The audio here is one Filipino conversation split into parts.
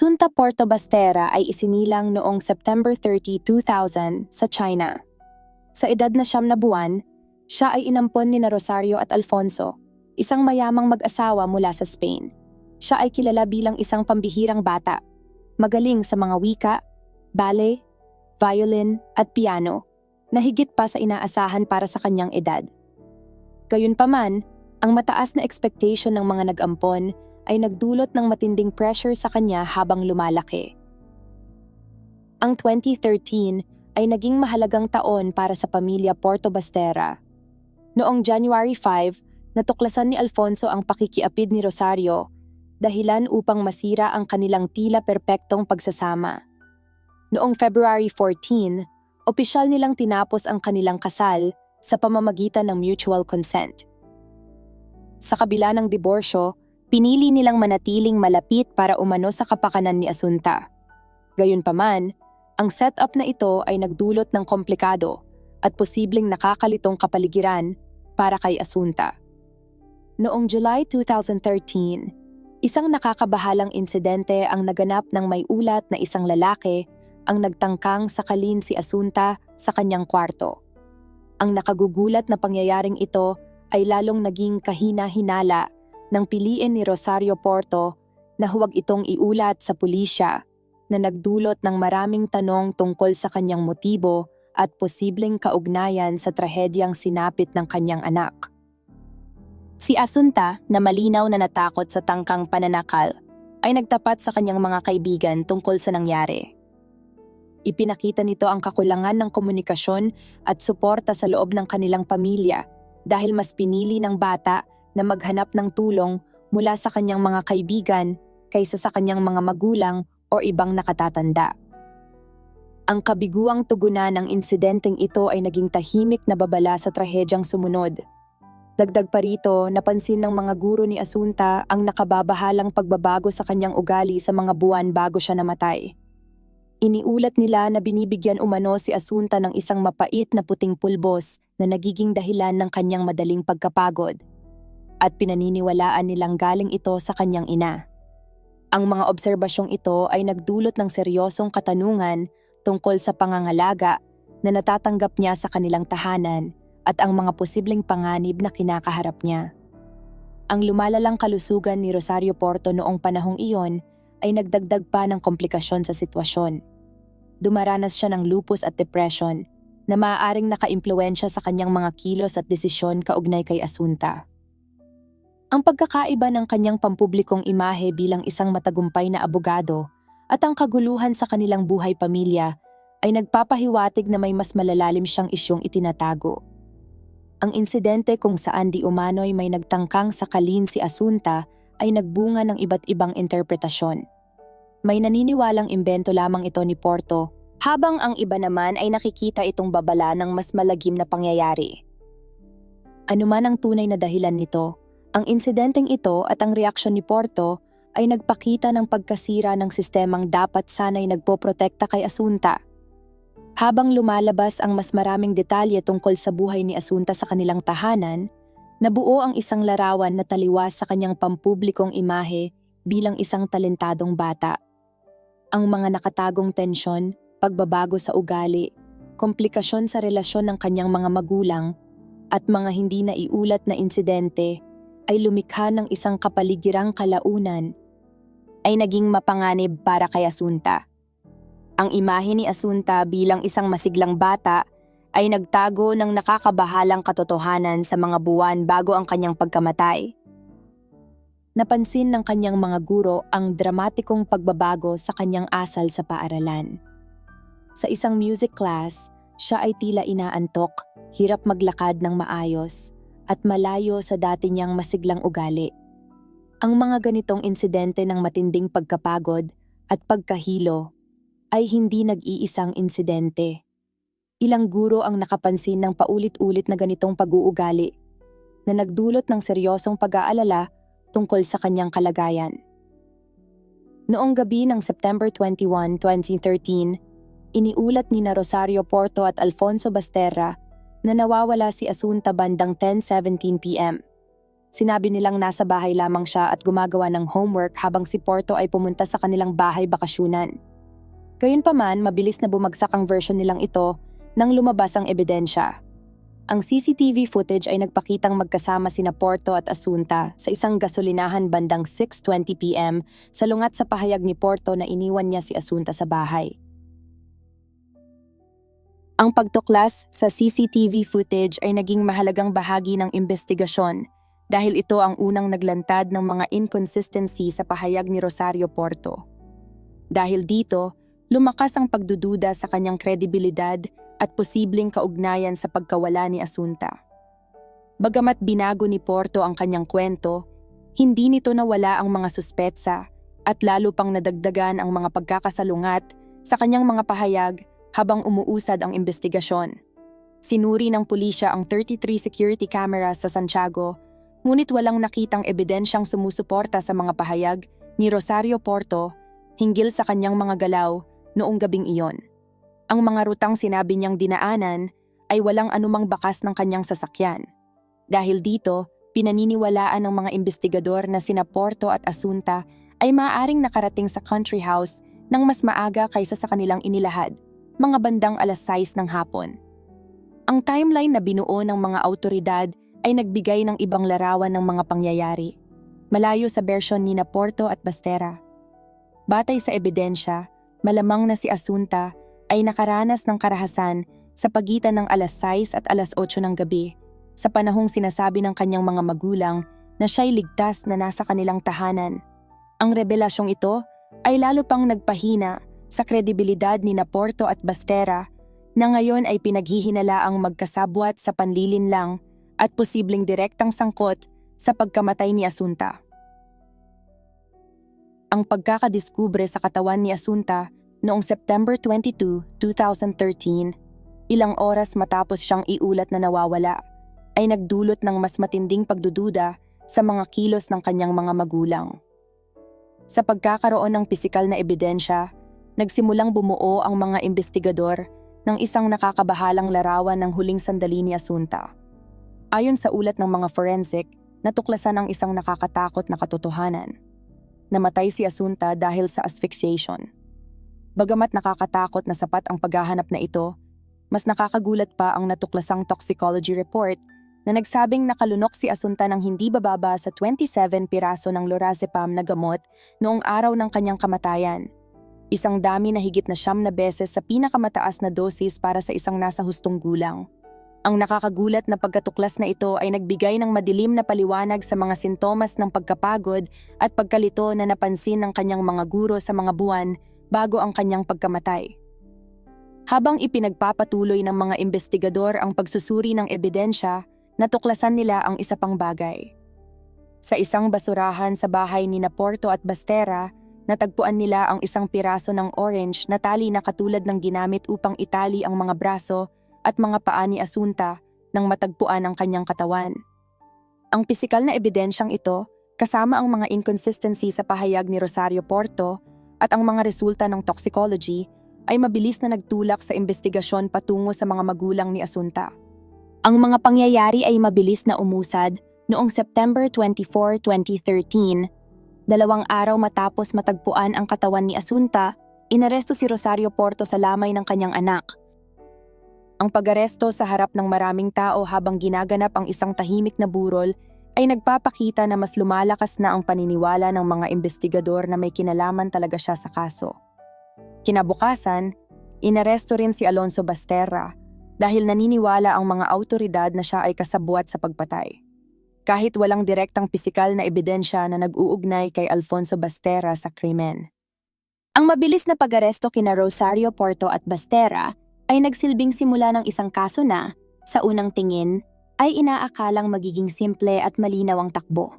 Asunta Porto Bastera ay isinilang noong September 30, 2000 sa China. Sa edad na siyam na buwan, siya ay inampon ni na Rosario at Alfonso, isang mayamang mag-asawa mula sa Spain. Siya ay kilala bilang isang pambihirang bata, magaling sa mga wika, ballet, violin at piano, na higit pa sa inaasahan para sa kanyang edad. Gayunpaman, ang mataas na expectation ng mga nag-ampon ay nagdulot ng matinding pressure sa kanya habang lumalaki. Ang 2013 ay naging mahalagang taon para sa pamilya Porto Bastera. Noong January 5, natuklasan ni Alfonso ang pakikiapid ni Rosario dahilan upang masira ang kanilang tila perpektong pagsasama. Noong February 14, opisyal nilang tinapos ang kanilang kasal sa pamamagitan ng mutual consent. Sa kabila ng diborsyo, pinili nilang manatiling malapit para umano sa kapakanan ni Asunta. Gayunpaman, ang setup na ito ay nagdulot ng komplikado at posibleng nakakalitong kapaligiran para kay Asunta. Noong July 2013, isang nakakabahalang insidente ang naganap ng may ulat na isang lalaki ang nagtangkang sakalin si Asunta sa kanyang kwarto. Ang nakagugulat na pangyayaring ito ay lalong naging kahina-hinala nang piliin ni Rosario Porto na huwag itong iulat sa pulisya na nagdulot ng maraming tanong tungkol sa kanyang motibo at posibleng kaugnayan sa trahedyang sinapit ng kanyang anak. Si Asunta, na malinaw na natakot sa tangkang pananakal, ay nagtapat sa kanyang mga kaibigan tungkol sa nangyari. Ipinakita nito ang kakulangan ng komunikasyon at suporta sa loob ng kanilang pamilya dahil mas pinili ng bata na maghanap ng tulong mula sa kanyang mga kaibigan kaysa sa kanyang mga magulang o ibang nakatatanda. Ang kabiguang tugunan ng insidenteng ito ay naging tahimik na babala sa trahedyang sumunod. Dagdag pa rito, napansin ng mga guro ni Asunta ang nakababahalang pagbabago sa kanyang ugali sa mga buwan bago siya namatay. Iniulat nila na binibigyan umano si Asunta ng isang mapait na puting pulbos na nagiging dahilan ng kanyang madaling pagkapagod at pinaniniwalaan nilang galing ito sa kanyang ina. Ang mga obserbasyong ito ay nagdulot ng seryosong katanungan tungkol sa pangangalaga na natatanggap niya sa kanilang tahanan at ang mga posibleng panganib na kinakaharap niya. Ang lumalalang kalusugan ni Rosario Porto noong panahong iyon ay nagdagdag pa ng komplikasyon sa sitwasyon. Dumaranas siya ng lupus at depression na maaaring nakaimpluensya sa kanyang mga kilos at desisyon kaugnay kay Asunta. Ang pagkakaiba ng kanyang pampublikong imahe bilang isang matagumpay na abogado at ang kaguluhan sa kanilang buhay pamilya ay nagpapahiwatig na may mas malalalim siyang isyong itinatago. Ang insidente kung saan di umano'y may nagtangkang sakalin si Asunta ay nagbunga ng iba't ibang interpretasyon. May naniniwalang imbento lamang ito ni Porto, habang ang iba naman ay nakikita itong babala ng mas malagim na pangyayari. Ano man ang tunay na dahilan nito, ang insidenteng ito at ang reaksyon ni Porto ay nagpakita ng pagkasira ng sistemang dapat sanay nagpoprotekta kay Asunta. Habang lumalabas ang mas maraming detalye tungkol sa buhay ni Asunta sa kanilang tahanan, nabuo ang isang larawan na taliwas sa kanyang pampublikong imahe bilang isang talentadong bata. Ang mga nakatagong tensyon, pagbabago sa ugali, komplikasyon sa relasyon ng kanyang mga magulang, at mga hindi na iulat na insidente ay lumikha ng isang kapaligirang kalaunan ay naging mapanganib para kay Asunta. Ang imahe ni Asunta bilang isang masiglang bata ay nagtago ng nakakabahalang katotohanan sa mga buwan bago ang kanyang pagkamatay. Napansin ng kanyang mga guro ang dramatikong pagbabago sa kanyang asal sa paaralan. Sa isang music class, siya ay tila inaantok, hirap maglakad ng maayos, at malayo sa dati niyang masiglang ugali. Ang mga ganitong insidente ng matinding pagkapagod at pagkahilo ay hindi nag-iisang insidente. Ilang guro ang nakapansin ng paulit-ulit na ganitong pag-uugali na nagdulot ng seryosong pag-aalala tungkol sa kanyang kalagayan. Noong gabi ng September 21, 2013, iniulat ni na Rosario Porto at Alfonso Basterra na nawawala si Asunta bandang 10.17pm. Sinabi nilang nasa bahay lamang siya at gumagawa ng homework habang si Porto ay pumunta sa kanilang bahay bakasyunan. Gayunpaman, mabilis na bumagsak ang version nilang ito nang lumabas ang ebidensya. Ang CCTV footage ay nagpakitang magkasama sina Porto at Asunta sa isang gasolinahan bandang 6.20pm sa lungat sa pahayag ni Porto na iniwan niya si Asunta sa bahay. Ang pagtuklas sa CCTV footage ay naging mahalagang bahagi ng investigasyon dahil ito ang unang naglantad ng mga inconsistency sa pahayag ni Rosario Porto. Dahil dito, lumakas ang pagdududa sa kanyang kredibilidad at posibleng kaugnayan sa pagkawala ni Asunta. Bagamat binago ni Porto ang kanyang kwento, hindi nito nawala ang mga suspetsa at lalo pang nadagdagan ang mga pagkakasalungat sa kanyang mga pahayag habang umuusad ang investigasyon. Sinuri ng pulisya ang 33 security cameras sa Santiago, ngunit walang nakitang ebidensyang sumusuporta sa mga pahayag ni Rosario Porto hinggil sa kanyang mga galaw noong gabing iyon. Ang mga rutang sinabi niyang dinaanan ay walang anumang bakas ng kanyang sasakyan. Dahil dito, pinaniniwalaan ng mga investigador na sina Porto at Asunta ay maaaring nakarating sa country house ng mas maaga kaysa sa kanilang inilahad, mga bandang alas 6 ng hapon. Ang timeline na binuo ng mga autoridad ay nagbigay ng ibang larawan ng mga pangyayari, malayo sa bersyon ni na Porto at Bastera. Batay sa ebidensya, malamang na si Asunta ay nakaranas ng karahasan sa pagitan ng alas 6 at alas 8 ng gabi sa panahong sinasabi ng kanyang mga magulang na siya'y ligtas na nasa kanilang tahanan. Ang revelasyong ito ay lalo pang nagpahina sa kredibilidad ni Naporto at Bastera na ngayon ay pinaghihinalaang magkasabwat sa panlilinlang at posibleng direktang sangkot sa pagkamatay ni Asunta. Ang pagkakadiskubre sa katawan ni Asunta Noong September 22, 2013, ilang oras matapos siyang iulat na nawawala, ay nagdulot ng mas matinding pagdududa sa mga kilos ng kanyang mga magulang. Sa pagkakaroon ng pisikal na ebidensya, nagsimulang bumuo ang mga investigador ng isang nakakabahalang larawan ng huling sandali ni Asunta. Ayon sa ulat ng mga forensic, natuklasan ang isang nakakatakot na katotohanan. Namatay si Asunta dahil sa asphyxiation. Bagamat nakakatakot na sapat ang paghahanap na ito, mas nakakagulat pa ang natuklasang toxicology report na nagsabing nakalunok si Asunta ng hindi bababa sa 27 piraso ng lorazepam na gamot noong araw ng kanyang kamatayan. Isang dami na higit na siyam na beses sa pinakamataas na dosis para sa isang nasa hustong gulang. Ang nakakagulat na pagkatuklas na ito ay nagbigay ng madilim na paliwanag sa mga sintomas ng pagkapagod at pagkalito na napansin ng kanyang mga guro sa mga buwan bago ang kanyang pagkamatay. Habang ipinagpapatuloy ng mga investigador ang pagsusuri ng ebidensya, natuklasan nila ang isa pang bagay. Sa isang basurahan sa bahay ni Naporto at Bastera, natagpuan nila ang isang piraso ng orange na tali na katulad ng ginamit upang itali ang mga braso at mga paa ni Asunta nang matagpuan ang kanyang katawan. Ang pisikal na ebidensyang ito, kasama ang mga inconsistency sa pahayag ni Rosario Porto, at ang mga resulta ng toxicology ay mabilis na nagtulak sa investigasyon patungo sa mga magulang ni Asunta. Ang mga pangyayari ay mabilis na umusad noong September 24, 2013. Dalawang araw matapos matagpuan ang katawan ni Asunta, inaresto si Rosario Porto sa lamay ng kanyang anak. Ang pag-aresto sa harap ng maraming tao habang ginaganap ang isang tahimik na burol ay nagpapakita na mas lumalakas na ang paniniwala ng mga investigador na may kinalaman talaga siya sa kaso. Kinabukasan, inaresto rin si Alonso Basterra dahil naniniwala ang mga autoridad na siya ay kasabwat sa pagpatay. Kahit walang direktang pisikal na ebidensya na nag-uugnay kay Alfonso Basterra sa krimen. Ang mabilis na pag-aresto kina Rosario Porto at Basterra ay nagsilbing simula ng isang kaso na, sa unang tingin, ay inaakalang magiging simple at malinaw ang takbo.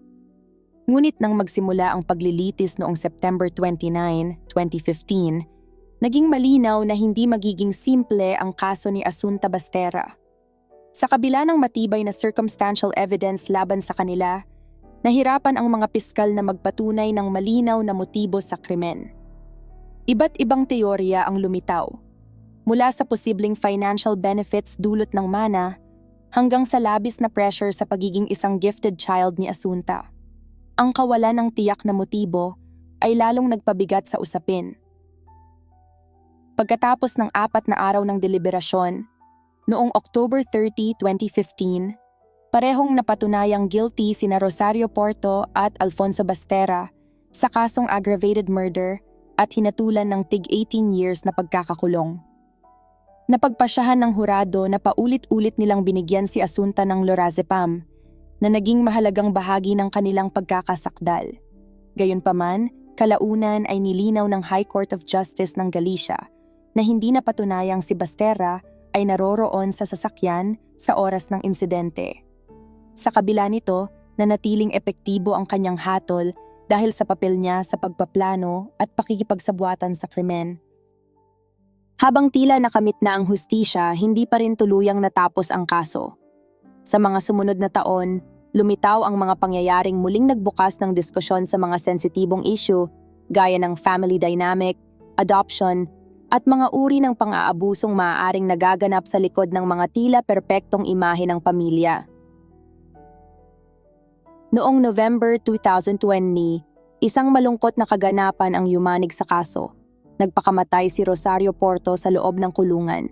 Ngunit nang magsimula ang paglilitis noong September 29, 2015, naging malinaw na hindi magiging simple ang kaso ni Asunta Bastera. Sa kabila ng matibay na circumstantial evidence laban sa kanila, nahirapan ang mga piskal na magpatunay ng malinaw na motibo sa krimen. Iba't ibang teorya ang lumitaw. Mula sa posibleng financial benefits dulot ng mana hanggang sa labis na pressure sa pagiging isang gifted child ni Asunta. Ang kawalan ng tiyak na motibo ay lalong nagpabigat sa usapin. Pagkatapos ng apat na araw ng deliberasyon, noong October 30, 2015, parehong napatunayang guilty sina Rosario Porto at Alfonso Bastera sa kasong aggravated murder at hinatulan ng tig 18 years na pagkakakulong. Napagpasyahan ng hurado na paulit-ulit nilang binigyan si Asunta ng lorazepam na naging mahalagang bahagi ng kanilang pagkakasakdal. Gayunpaman, kalaunan ay nilinaw ng High Court of Justice ng Galicia na hindi napatunayang si Bastera ay naroroon sa sasakyan sa oras ng insidente. Sa kabila nito, nanatiling epektibo ang kanyang hatol dahil sa papel niya sa pagpaplano at pakikipagsabuatan sa krimen. Habang tila nakamit na ang hustisya, hindi pa rin tuluyang natapos ang kaso. Sa mga sumunod na taon, lumitaw ang mga pangyayaring muling nagbukas ng diskusyon sa mga sensitibong issue gaya ng family dynamic, adoption, at mga uri ng pang-aabusong maaaring nagaganap sa likod ng mga tila perpektong imahe ng pamilya. Noong November 2020, isang malungkot na kaganapan ang yumanig sa kaso. Nagpakamatay si Rosario Porto sa loob ng kulungan.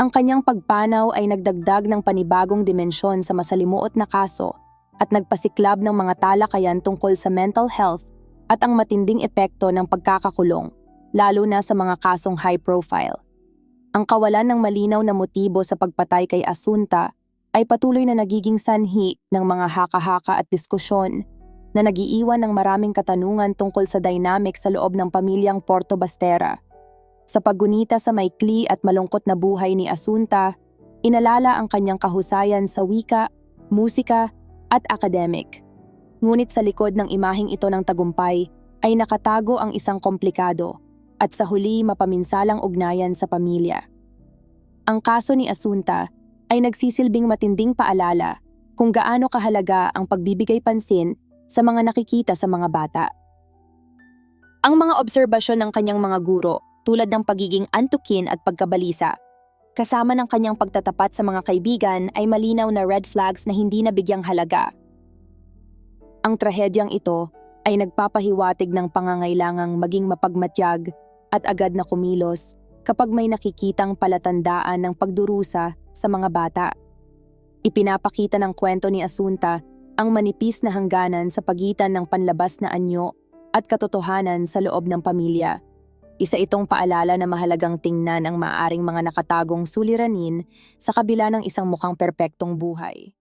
Ang kanyang pagpanaw ay nagdagdag ng panibagong dimensyon sa masalimuot na kaso at nagpasiklab ng mga talakayan tungkol sa mental health at ang matinding epekto ng pagkakakulong, lalo na sa mga kasong high profile. Ang kawalan ng malinaw na motibo sa pagpatay kay Asunta ay patuloy na nagiging sanhi ng mga haka-haka at diskusyon na nagiiwan ng maraming katanungan tungkol sa dynamic sa loob ng pamilyang Porto Bastera. Sa paggunita sa maikli at malungkot na buhay ni Asunta, inalala ang kanyang kahusayan sa wika, musika, at academic. Ngunit sa likod ng imaheng ito ng tagumpay ay nakatago ang isang komplikado at sa huli mapaminsalang ugnayan sa pamilya. Ang kaso ni Asunta ay nagsisilbing matinding paalala kung gaano kahalaga ang pagbibigay pansin sa mga nakikita sa mga bata. Ang mga obserbasyon ng kanyang mga guro tulad ng pagiging antukin at pagkabalisa, kasama ng kanyang pagtatapat sa mga kaibigan ay malinaw na red flags na hindi nabigyang halaga. Ang trahedyang ito ay nagpapahiwatig ng pangangailangang maging mapagmatyag at agad na kumilos kapag may nakikitang palatandaan ng pagdurusa sa mga bata. Ipinapakita ng kwento ni Asunta ang manipis na hangganan sa pagitan ng panlabas na anyo at katotohanan sa loob ng pamilya. Isa itong paalala na mahalagang tingnan ang maaring mga nakatagong suliranin sa kabila ng isang mukhang perpektong buhay.